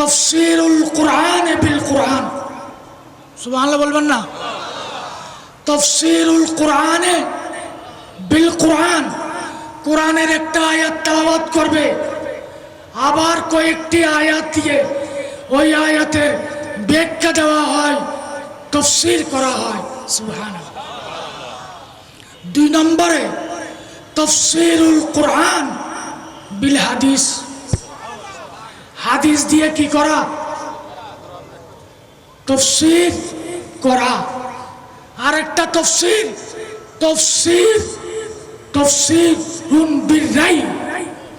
তফসিরুল কোরআন বিল কোরআন। সুবহানাল্লাহ বলবেন না? তফসিরুল কোরআনে বিল কোরআন। কোরআনের একটা আয়াত তেলাওয়াত করবে। আবার কয়েকটি আয়াত দিয়ে ওই আয়াতের ব্যাখ্যা দেওয়া হয়, তফসির করা হয়। সুবহানাল্লাহ। দুই নম্বরে তফসিরুল কোরআন বিল হাদিস। হাদিস দিয়ে কি করা? তফসির করা। আর একটা তফসির। তফসির তফসির হুন বিল রাই।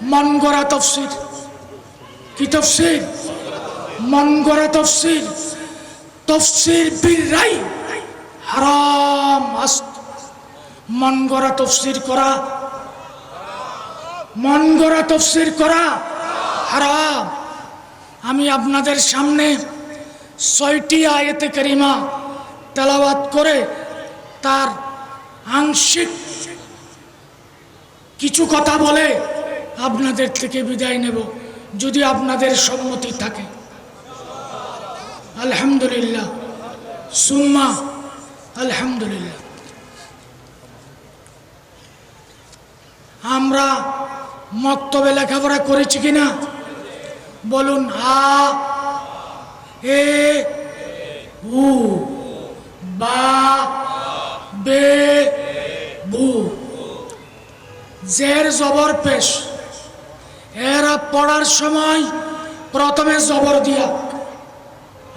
মন গড়া তফসির। কি তফসির? মন গড়া তফসির। তফসির বিল রাই। হারাম আস্ত। মন গড়া তফসির করা। মন গড়া তফসির করা। হারাম। আমি আপনাদের সামনে ছয়টি আয়েতে করিমা তেলাওয়াত করে তার আংশিক কিছু কথা বলে আপনাদের থেকে বিদায় নেব, যদি আপনাদের সম্মতি থাকে। আলহামদুলিল্লাহ। সুম্মা, আলহামদুলিল্লাহ। আমরা মক্তবে লেখাপড়া করেছি কিনা? বলুন আ এ উ বা, বে বু জের জবর পেশ। এরা পড়ার সময় প্রথমে জবর দিয়া।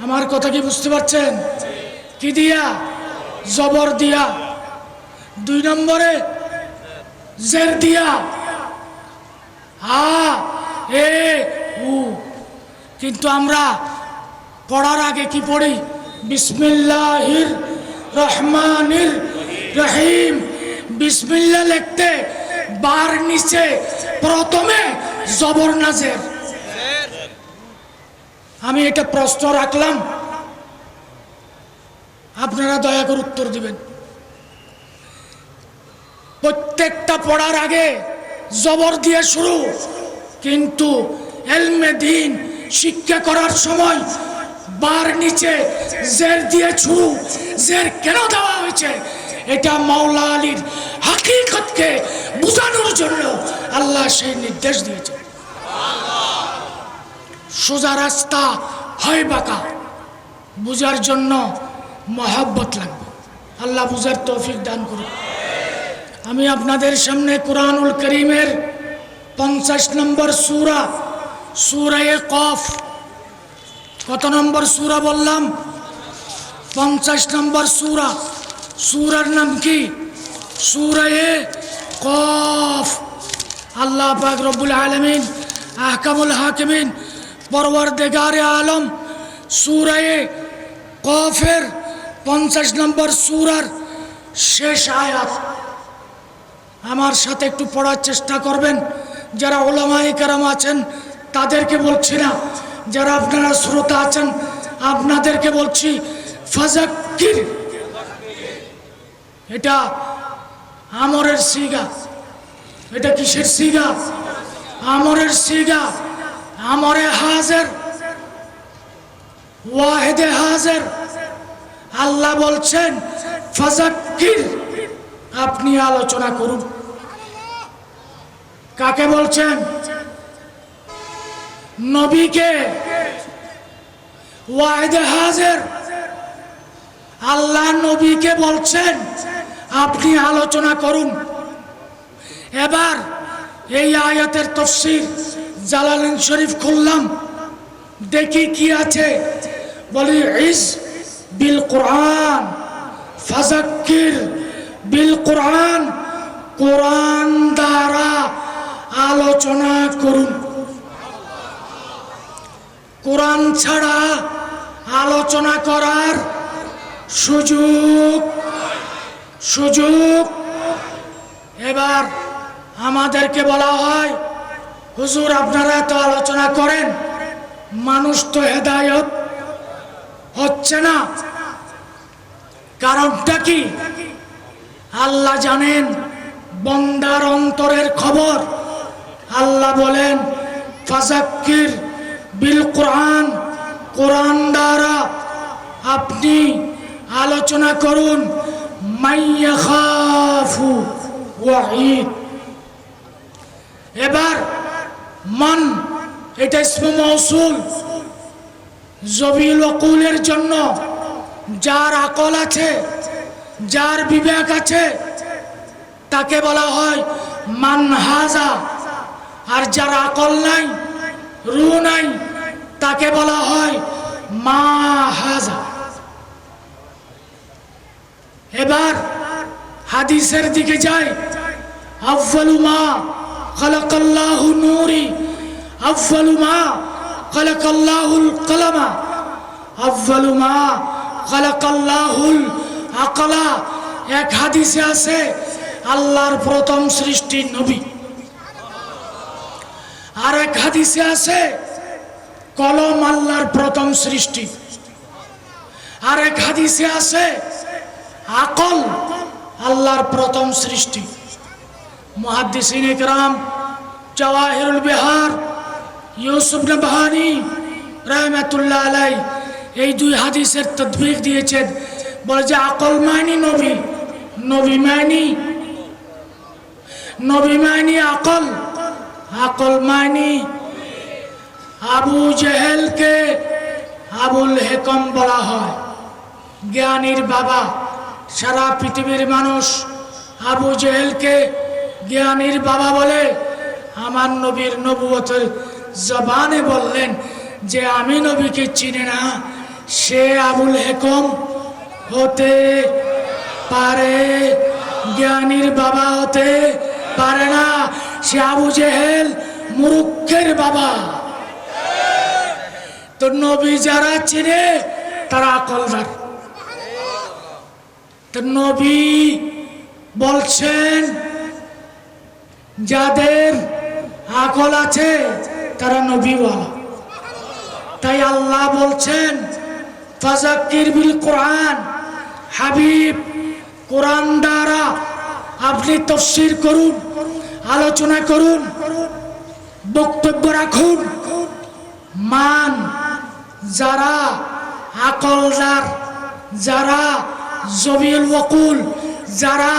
আমার কথা কি বুঝতে পারছেন? কি দিয়া? জবর দিয়া। দুই নম্বরে, জের দিয়া। আ এ কিন্তু আমরা পড়ার আগে কি পড়ি? বিসমিল্লাহির রহমানির রহিম। বিসমিল্লা লিখতে বার নিচে, প্রথমে জবর নাজের। আমি এটা প্রশ্ন রাখলাম। আপনারা দয়া করে উত্তর দিবেন। প্রত্যেকটা পড়ার আগে জবর দিয়ে শুরু, কিন্তু এলমে দিন শিক্ষা করার সময় বার নিচে জের দিয়ে শুরু জের কেন দেওয়া হয়েছে? এটা মাওলা আলীর হাকিকতকে বোঝানোর জন্য আল্লাহ সেই নির্দেশ দিয়েছে। সোজা রাস্তা হয় বাঁকা বুঝার জন্য মহাব্বত লাগবে। আল্লাহ বুঝার তৌফিক দান করুন। আমি আপনাদের সামনে কোরআনুল করিমের পঞ্চাশ নম্বর সুরা সুরায়ে কফ। কত নম্বর সুরা বললাম? পঞ্চাশ নম্বর সুরা। সুরার নাম কি? সুরায়ে কফ। আল্লাহ পাক রব্বুল আলমিন, আহকামুল হাকিমিন পরওয়ার দেগারে আলম, সুরায়ে কফের পঞ্চাশ নম্বর সুরার শেষ আয়াত। আমার সাথে একটু পড়ার চেষ্টা করবেন। যারা ওলামাই কারাম আছেন তাদেরকে বলছি না। যারা আপনারা শ্রোতা আছেন, আপনাদেরকে বলছি, ফাজাক্কির। এটা আমরের সিগা। এটা কিসের সিগা? আমরের সিগা। আমরে হাজের। ওয়াহেদে হাজের। আল্লাহ বলছেন, ফাজাক্কির। আপনি আলোচনা করুন। কাকে বলছেন? নবীকে। ওয়াহেদে হাজের। আল্লাহ নবীকে বলছেন, আপনি আলোচনা করুন। এবার এই আয়াতের তফসির জালালিন শরীফ খুললাম। দেখি কি আছে। বলি, ইস বিল কোরআন, ফাজাক্কির বিল কোরআন কোরআন দ্বারা আলোচনা করুন। কোরআন ছাড়া আলোচনা করার সুযোগ সুযোগ। এবার আমাদেরকে বলা হয়, হুজুর, আপনারা এত আলোচনা করেন, মানুষ তো হেদায়ত হচ্ছে না। কারণটা কি? আল্লাহ জানেন, বন্দার অন্তরের খবর। আল্লাহ বলেন, ফাজাক্কির বিল কোরআন কোরআন দ্বারা আপনি আলোচনা করুন ওয়াঈদ। এবার মান, এটা ইসমে মৌসুল জবিল ওকুলের জন্য যার আকল আছে, যার বিবেক আছে, তাকে বলা হয় মানহাজা। আর যার আকল নাই, রু নাই তাকে বলা হয় মা হাজা। এবার হাদিসের দিকে যাই। আফ্বালু মা খালাকাল্লাহু নূরি আফ্বালু মা খালাকাল্লাহুল কলামা আফ্বালু মা খালাকাল্লাহুল আকলা। এক হাদিসে আছে, আল্লাহর প্রথম সৃষ্টি নবী। আর এক হাদিসে আছে কলম আল্লাহর প্রথম সৃষ্টি। আর এক হাদিসে আছে, আকল আল্লাহর প্রথম সৃষ্টি। মুহাদ্দিসিন ইকরাম জওয়াহিরুল বিহার, ইউসুফ নবহানি রহমাতুল্লাহ আলাই এই দুই হাদিসের তদবির দিয়েছেন। বলে যে আকল মানি নবী নবী মানি নবী মানি আকল আকল মানি আবু জেহেলকে আবুল হেকম বলা হয়। জ্ঞানীর বাবা, সারা পৃথিবীর মানুষ আবু জেহেলকে জ্ঞানীর বাবা বলে আমার নবীর নবুয়তের জবানে বললেন যে আমি নবীকে চিনি না, সে আবুল হেকম হতে পারে, জ্ঞানীর বাবা হতে পারে না, সে আবু জেহেল মুরুক্ষের বাবা। তো নবী যারা চিনে, তারা আকলদার তো নবী বলছেন, যাদের আকল আছে, তারা নবী নবীওয়ালা। তাই আল্লাহ বলছেন, ফাজাক্কির বিল কোরআন। হাবিব, কোরআন দ্বারা আপনি তফসির করুন, আলোচনা করুন, বক্তব্য রাখুন, মান যারা আকলদার, যারা জবিল ওকুল যারা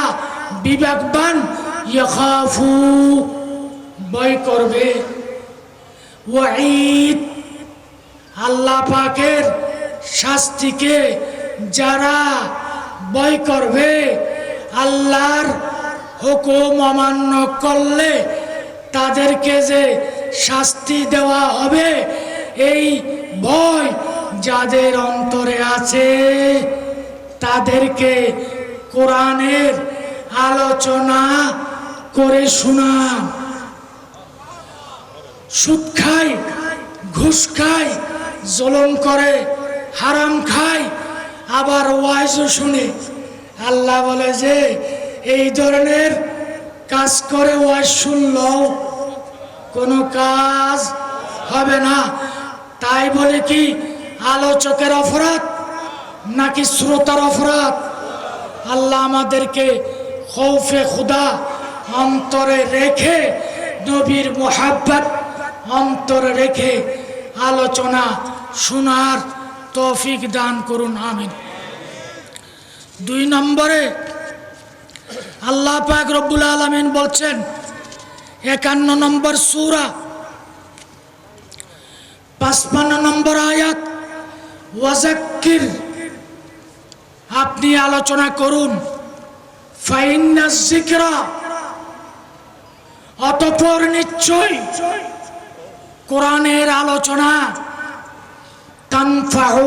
বিবেকবান, ইয়াখাফু, ভয় করবে। ওয়াঈদ, আল্লাহ পাকের শাস্তিকে যারা ভয় করবে, আল্লাহর হুকুম অমান্য করলে তাদেরকে যে শাস্তি দেওয়া হবে, এই ভয় যাদের অন্তরে আছে, তাদেরকে কোরআনের আলোচনা করে শোনান। সুদ খায়, ঘুষ খায়, জলম করে, হারাম খায়, আবার ওয়াইজও শুনে। আল্লাহ বলে যে, এই ধরনের কাজ করে ওয়াইজ শুনলেও কোনো কাজ হবে না। তাই বলে কি, আলোচকের অপরাধ নাকি শ্রোতার অপরাধ? আল্লাহ আমাদেরকে খৌফে খুদা অন্তরে রেখে নবীর মোহাব্বত অন্তরে রেখে আলোচনা শোনার তৌফিক দান করুন, আমিন। দুই নম্বরে আল্লাহ পাক রব্বুল আলমিন বলছেন, একান্ন নম্বর সুরা পাঁচপান্ন নম্বর আয়াত। ওয়াজাক্কির, আপনি আলোচনা করুন। অতপর নিশ্চয় কোরআনের আলোচনা তানফাহু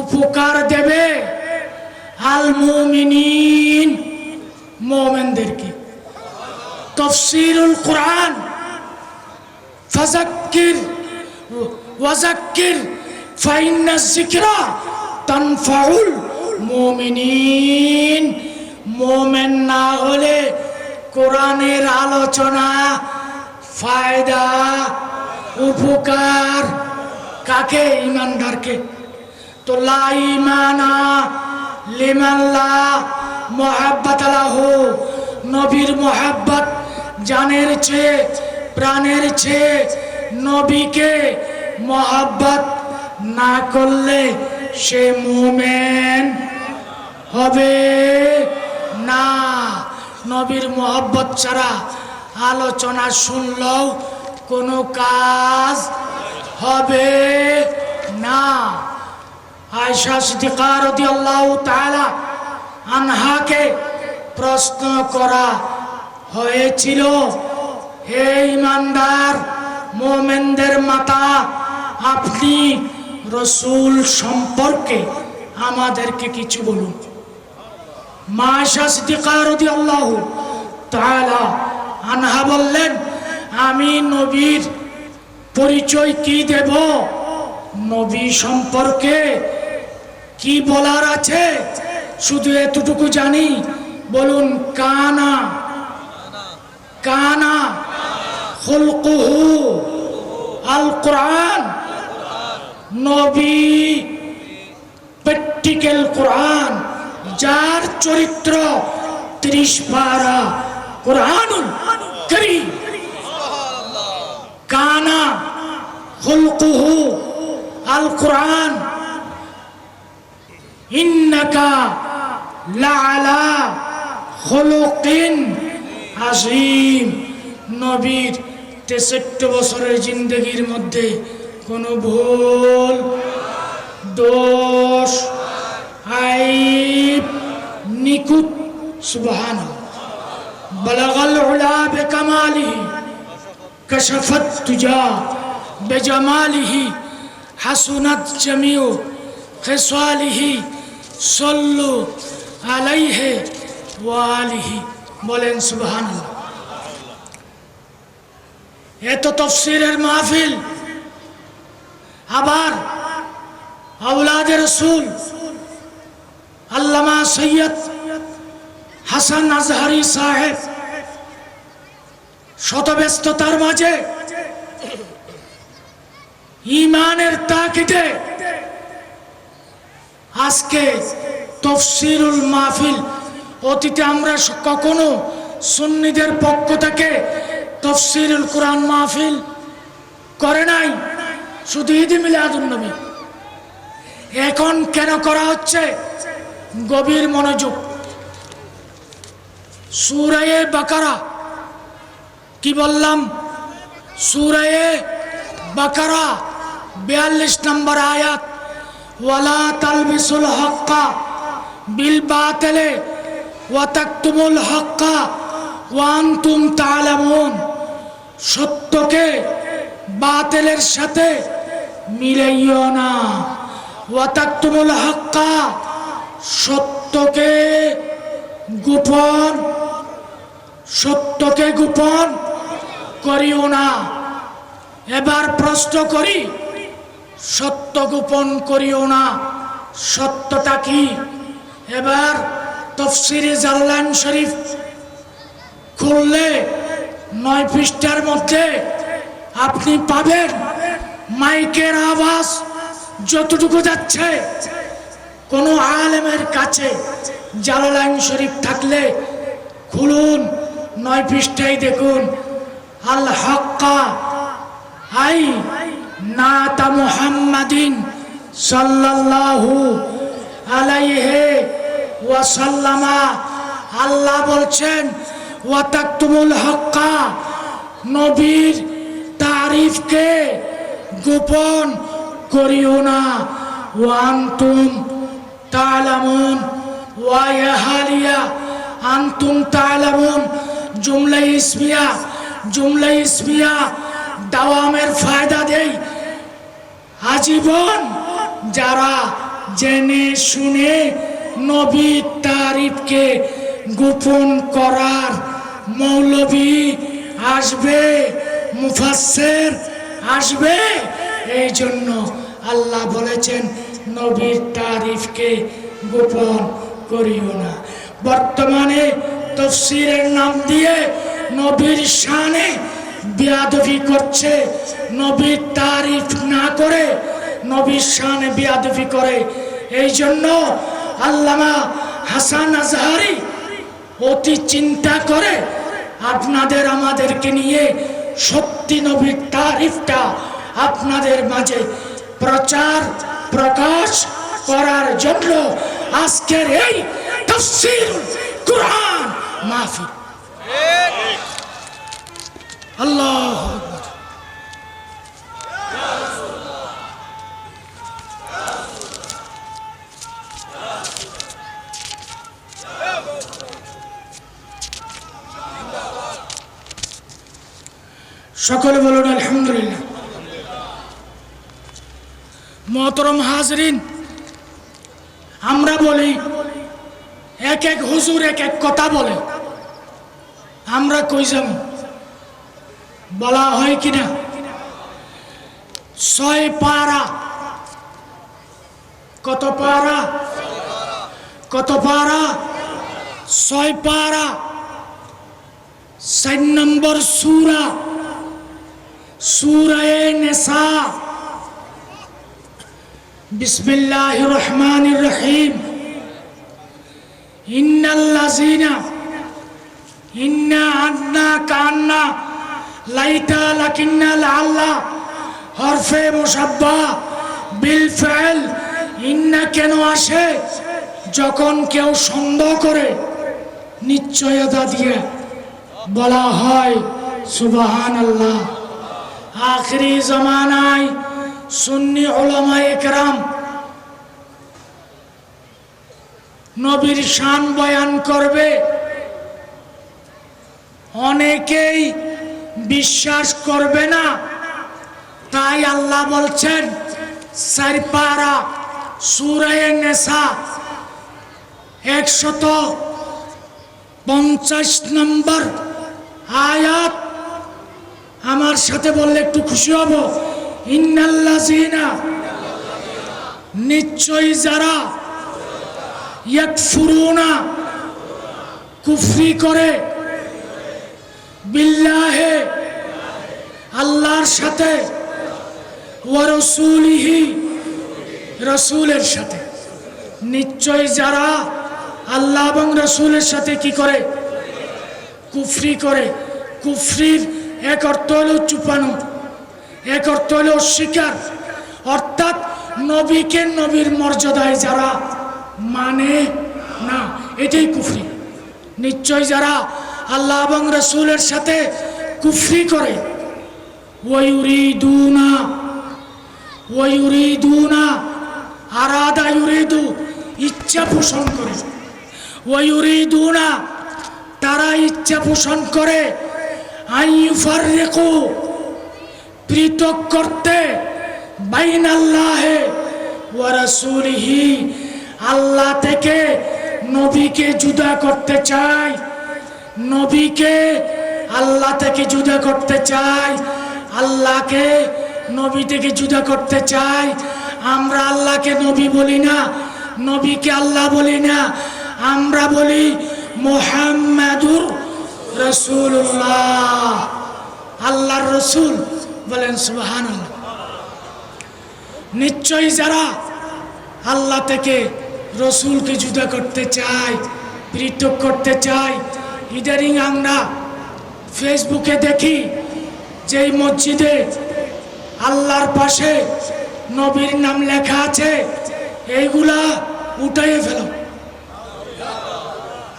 উপকার দেবে আল মুমিনিন, মোমেনদেরকে। তফসিরুল কোরআন ফাজাক্কির, ওয়াজাক্কির, ফাইন্না জিকরা তানফাউল মুমিনিন। মোমেন না হলে কোরআনের আলোচনা ফায়দা, উপকার কাকে ইমানদারকে? তো লা ইমানা লিমাল্লা মোহাব্বত আলাহু নবীর মোহাব্বত জানের চেয়ে প্রাণের চেয়ে নবীকে মহাব্বত না করলে সে মোমেন হবে না। নবীর মহব্বত ছাড়া আলোচনা শুনলেও কোনো কাজ হবে না। আয়সা সিদ্দিকা রাদিয়াল্লাহু তাআলা আনহাকে প্রশ্ন করা হয়েছিল হে ইমানদার, মোমেনদের মাতা, আপনি রসুল সম্পর্কে আমাদেরকে কিছু বলুন। মা আয়সা সিদ্দিকা রাদিয়াল্লাহু তাআলা আনহা বললেন, আমি নবীর পরিচয় কি দেব? নবী সম্পর্কে কি বলার আছে? শুধু এতটুকু জানি। বলুন, কানা। কানা। খুলকুহু আল কোরআন। নবী প্র্যাকটিক্যাল কোরআন, যার চরিত্র ত্রিশ পারা কোরআনুল করিম। কানা খুলকুহু আল কোরআন। ইন্নাকা লাআলা খুলুকিন আজিম নবীর তেষট্টি বছরের জিন্দগির মধ্যে কোনো ভুল, দোষ, আইব নিকুত সুবহান বলাগল উলা বেকামালিহি কশফত তুজা বেজামালিহি, হাসুনাত জামিউ, খেসালিহি, সল্লু আলাইহে ওয়ালিহি। বলেন সুবহানাল্লাহ। এত তফসিরের মাহফিল। আবার আউলাদের রসুল আল্লামা সৈয়দ হাসান আজহারি সাহেব শতব্যস্ততার মাঝে ইমানের তাকিদে আজকে তফসিরুল মাহফিল, অতীতে আমরা কখনো সুন্নিদের পক্ষ থেকে তফসিরুল কোরআন মাহফিল করে নাই? শুধু ঈদ মিলাদুন নবী। এখন কেন করা হচ্ছে? গভীর মনোযোগ। সুরায়ে বাকারা। কি বললাম? সুরায়ে বাকারা, বিয়াল্লিশ নম্বর আয়াত। ওয়ালা তালবিসুল হক্কা বিল বাতিলে ওয়া তাকতুমুল হক্কা ওয়া আনতুম তাআলামুন। সত্যকে বাতিলের সাথে মিলাইও না। ওয়া হাক্কা, সত্যকে গোপন সত্যকে গোপন করিও না। এবার প্রশ্ন করি, সত্য গোপন করিও না। সত্যটা কি? এবার তফসিরে জাল্লান শরীফ খুললে নয় পৃষ্ঠার মধ্যে আপনি পাবেন মাইকের আওয়াজ যতটুকু যাচ্ছে। কোনো আলেমের কাছে জালালাইন শরীফ থাকলে খুলুন, নয় পৃষ্ঠায় দেখুন, আল হক্কা আই নাতা মুহাম্মাদিন সাল্লাল্লাহু আলাইহে ওয়াসাল্লামা। আল্লাহ বলছেন ওয়াতাকতুমুল হক্কা নবীর তারিফকে গোপন করিও না। ওয়ান্তুম তালামুন। ওয়াইহালিয়া আন্তুম তালামুন। জুমলা ইসমিয়া জুমলা ইসমিয়া, দাওয়ামের ফায়দা দেই। আজীবন যারা জেনে শুনে নবী তারিফকে গোপন করার মৌলবী আসবে, মুফাসসির আসবে। এই জন্য আল্লাহ বলেছেন, নবীর তারিফকে গোপন করিও না। বর্তমানে তফসিরের নাম দিয়ে নবীর শানে বিয়াদবি করছে। নবীর তারিফ না করে নবীর শানে বিয়াদবি করে। এই জন্য আল্লামা হাসান আজহারি অতি চিন্তা করে আপনাদের আমাদেরকে নিয়ে সত্যি নবীর তারিফটা আপনাদের মাঝে প্রচার, প্রকাশ করার জন্য আজকের এই তফসিল কোরআন মাহফিল। আল্লাহ সকলে বলুন, আলহামদুলিল্লাহ। মহতরম হাজরিন, আমরা বলি, এক এক হুজুর এক এক কথা বলে। আমরা কই যাব? বলা হয় কিনা ছয় পারা। কত পারা? কত পারা? ছয় পারা। চার নম্বর সুরা। সুরায় নেশা বিসমিল্লাহ রহমান রহিম। ইন্নাল্লাযিনা, ইন্না আন্না কান্না লাইতা লাকিন্না লাল্লা হরফে মুসাব্বা, বিল ফাইল ইন্না কেন আসে? যখন কেউ সন্দেহ করে, নিশ্চয়তা দিয়ে বলা হয় সুবাহান আল্লাহ আখরি জমানায় সুন্নি ওলামা একরাম নবীর শান বয়ান করবে। অনেকেই বিশ্বাস করবে না। তাই আল্লাহ বলছেন সারপারা সুরায় নেশা একশত পঞ্চাশ নম্বর আয়াত আমার সাথে বললে একটু খুশি হব। ইন্নাল্লাযিনা, নিশ্চয়ই যারা ইয়াকফুরুনা, কুফরি করে, বিল্লাহে, আল্লাহর সাথে ওয়া রাসূলিহি, রাসূলের সাথে। নিশ্চয় যারা আল্লাহ এবং রাসূলের সাথে কি করে? কুফরি করে। কুফরির এক অর্থ হলো চুপানো, এক অর্থ হলো অস্বীকার অর্থাৎ নবীকে নবীর মর্যাদায় যারা মানে না, এটাই কুফরি। নিশ্চয় যারা আল্লাহ এবং রসুলের সাথে কুফরি করে। ওয়ুরিদুনা ওয়ুরিদুনা আরাদা ইউরিদু, ইচ্ছা পোষণ করে। ওয়ুরিদুনা তারা ইচ্ছা পোষণ করে। আইফার রেখো পৃথক করতে বাইন আল্লাহে ওয়ারাসুলিহি আল্লাহ থেকে নবীকে জুদা করতে চায় নবীকে আল্লাহ থেকে জুদা করতে চায় আল্লাহকে নবী থেকে জুদা করতে চায় আমরা আল্লাহকে নবী বলি না, নবীকে আল্লাহ বলি না, আমরা বলি মোহাম্মদুর রসুল্লাহ আল্লাহর রসুল বলেন সুবাহান নিশ্চয়ই যারা আল্লাহ থেকে রসুলকে জুদা করতে চায়, পৃথক করতে চায় ইদারিং আমরা ফেসবুকে দেখি যেই মসজিদে আল্লাহর পাশে নবীর নাম লেখা আছে, এইগুলা উঠাইয়ে ফেলো।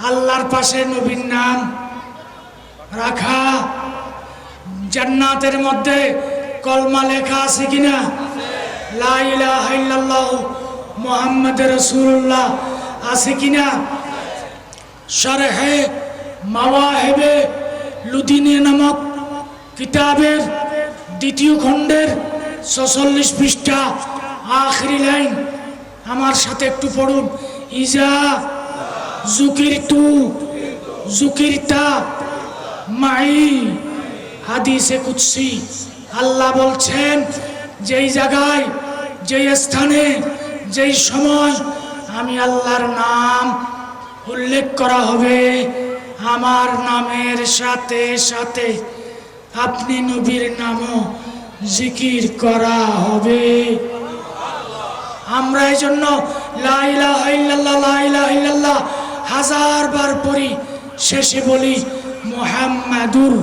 আল্লাহর পাশে নবীর নাম রাখা। জান্নাতের মধ্যে কলমা লেখা আছে কিনা? আছে কিনা? নামক কিতাবের দ্বিতীয় খণ্ডের ছচল্লিশ পৃষ্ঠা, আখরি লাইন। আমার সাথে একটু পড়ুন। ইজা জুকির তু জুকিরতা। মাই হাদিসে কুৎসি আল্লাহ বলছেন, যেই জায়গায়, যেই স্থানে, যেই সময় আমি আল্লাহর নাম উল্লেখ করা হবে, আমার নামের সাথে সাথে আপনি নবীর নামও জিকির করা হবে। আমরা এই জন্য লাইলাহ হাজার বার পড়ি, শেষে বলি মোহাম্মদুর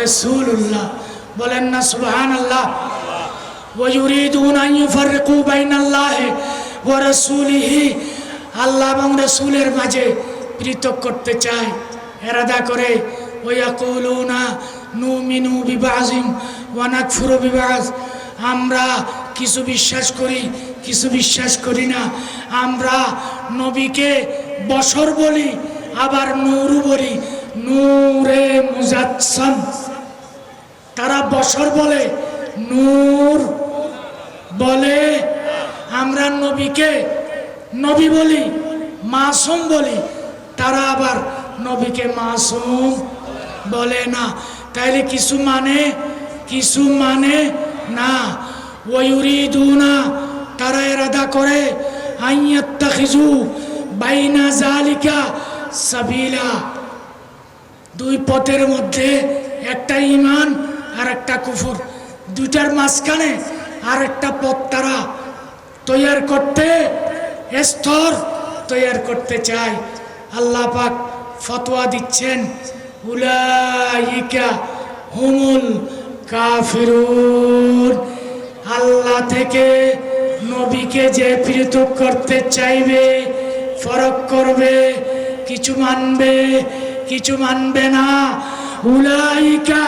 রসুল্লাহ বলেন না সুবহান আল্লাহ ويريدون أن يفرقوا بين الله ورسوله আল্লাহ এবং রসুলের মাঝে পৃথক করতে চায় এরাদা করে ওয়াকুলুনা নুমিনু বিবাজিম ওয়ানাকফুরু বিবাজ আমরা কিছু বিশ্বাস করি কিছু বিশ্বাস করি না আমরা নবীকে বসর বলি আবার নূরু বলি নূরে মুজাচ্ছম। তারা বসর বলে, নূর বলে, আমরা নবীকে নবী বলি, মাসুম বলি। তারা আবার নবীকে মাসুম বলে না। তাইলে কিছু মানে কিছু মানে না। ওয়ুরিদুনা, তারা এরাদা করে আইয়াত্তাখিজু বাইনা জালিকা সাবিলা। দুই পথের মধ্যে একটা ইমান আর একটা কুফুর। দুইটার মাঝখানে আর একটা পথ তারা তৈয়ার করতে, স্তর তৈয়ার করতে চায়। আল্লাহ পাক ফতোয়া দিচ্ছেন, উলাইকা হুমুল কাফিরুন। আল্লাহ থেকে নবীকে যে পৃথক করতে চাইবে, ফরক করবে, কিছু মানবে কিছু মানবে না। উলাইকা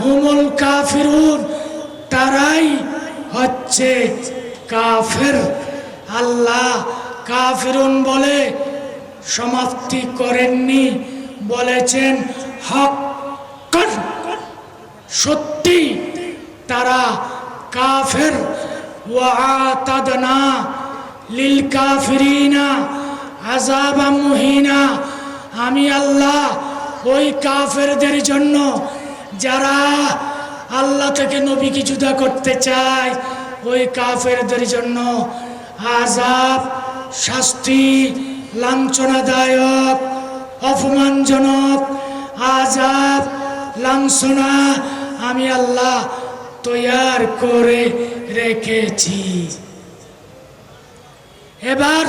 হুমুল কাফিরুন। তারাই হচ্ছে কাফের। আল্লাহ কাফিরুন বলে সমাপ্তি করেননি। বলেছেন, হক সত্যি তারা কাফের। ওয়াতাদনা লিল কাফিরিনা আযাবা মুহিনা। আমি আল্লাহ ওই কাফেরদের জন্য যারা আল্লাহ থেকে নবীকে জুদা করতে চায়, ওই কাফেরদের জন্য আজাব শাস্তি, লাঞ্ছনাদায়ক, অপমানজনক আজাব লাঞ্ছনা আমি আল্লাহ তৈয়ার করে রেখেছি। এবার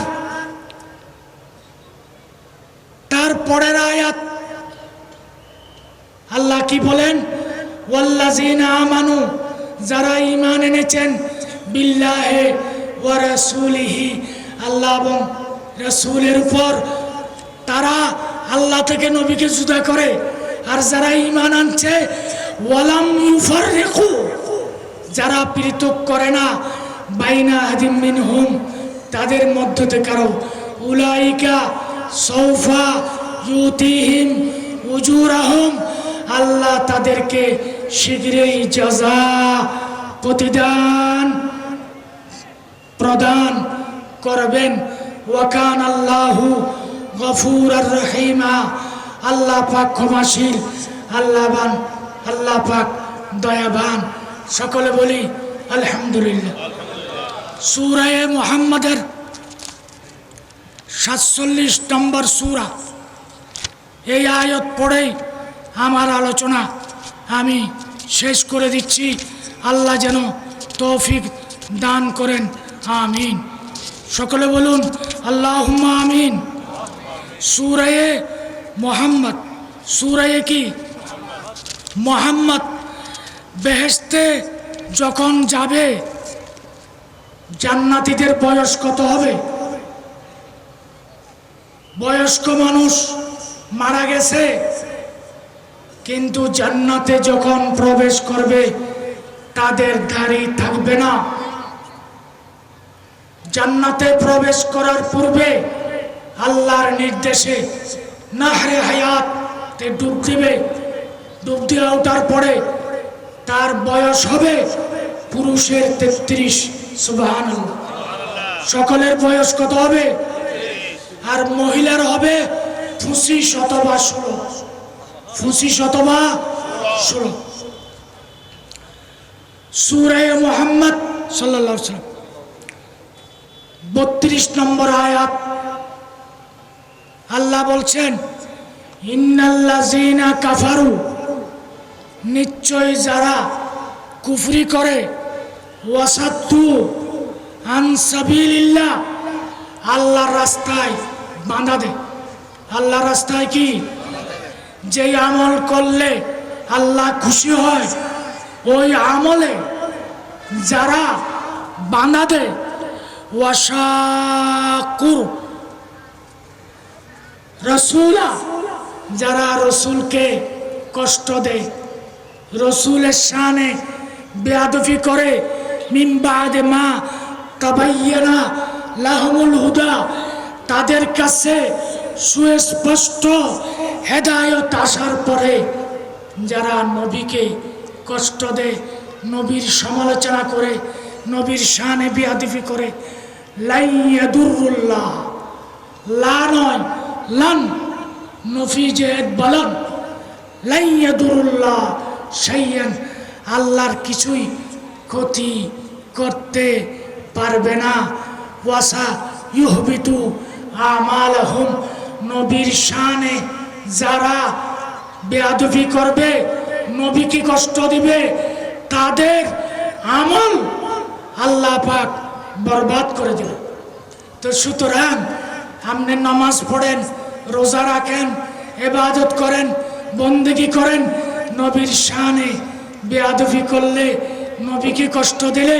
তারপরের আয়াত আল্লাহ কি বলেন? আমানু, যারা ইমান এনেছেন, বিল্লাহে আল্লাহ এবং রাসূলের উপর, তারা আল্লাহ থেকে নবীকে জুদা করে। আর যারা ইমান আনছে, ওয়ালাম ইউফাররিকু, যারা পৃথক করে না, বাইনা হাদিম মিনহুম, তাদের মধ্য থেকে কারও উলাইকা সৌফা ইউতিহিম উজুরাহুম আল্লাহ তাদেরকে শীঘ্রই জাজা প্রতিদান প্রদান করবেন। ওয়াকান আল্লাহু গফুর আর রহিমা। আল্লাহ পাক ক্ষমাশীল আল্লাহবান আল্লাহ পাক দয়াবান। সকলে বলি, আলহামদুলিল্লাহ। সুরায়ে মোহাম্মদের সাতচল্লিশ নম্বর সুরা। এই আয়ত পড়েই আমার আলোচনা আমি শেষ করে দিচ্ছি। আল্লাহ যেন তৌফিক দান করেন। আমিন। সকলে বলুন আল্লাহ আমিন। সুরায়ে মোহাম্মদ। সুরায়ে কি? মোহাম্মদ। বেহেস্তে যখন যাবে, জান্নাতীদের বয়স কত হবে? বয়স্ক মানুষ মারা গেছে কিন্তু জান্নাতে যখন প্রবেশ করবে, তাদের দাড়ি থাকবে না। জান্নাতে প্রবেশ করার পূর্বে আল্লাহর নির্দেশে নাহরে হায়াত তে ডুব দিবে। ডুব দিয়ে ওঠার পরে তার বয়স হবে পুরুষের তেত্রিশ সুবাহান সকলের বয়স কত হবে? আর মহিলার হবে অথবা ষোলো। পঁচিশ অথবা ষোলো। সুরে মোহাম্মদ সাল্লা সাল্লাম বত্রিশ নম্বর আয়াত। আল্লাহ বলছেন ইন্নাল্লাজিনা কাফারু। নিশ্চয় যারা কুফরি করে ওয়াসাত্তু আনসাবিল্লাহ আল্লাহর রাস্তায় বাঁধা দেয়। আল্লাহর রাস্তায় কি? যে আমল করলে আল্লাহ খুশি হয়, ওই আমলে যারা বাধা দেয় রসুলা, যারা রসুলকে কষ্ট দেয়, রসুলের শানে বেয়াদফি করে মিমবাদে মা তাবাইয়ানা লাহমুল হুদা, তাদের কাছে সুস্পষ্ট হেদায়ত আসার পরে যারা নবীকে কষ্ট দেয়, নবীর সমালোচনা করে, নবীর শানে বিয়াদিফি করে লাইয়াদুরুল্লাহ লা নয়, লান নফিজেদ বলন লাইয়াদুরুল্লাহ সাইয়ান, আল্লাহর কিছুই ক্ষতি করতে পারবে না। ওয়াসা ইউহবিতু আমাল হুম নবীর শানে যারা বেয়াদবি করবে, নবীকে কষ্ট দিবে, তাদের আমল আল্লাহ পাক বরবাদ করে দেবে তো সুতরাং আপনি নামাজ পড়েন, রোজা রাখেন এবাদত করেন, বন্দেগি করেন, নবীর শানে বেয়াদবি করলে, নবীকে কষ্ট দিলে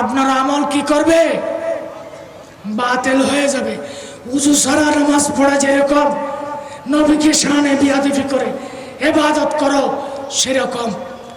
আপনার আমল কি করবে? বাতিল হয়ে যাবে। উজু সারা নামাজ পড়া যেরকম নবীকে সানে বিয়াদিফি করে এবাদত করো সেরকম।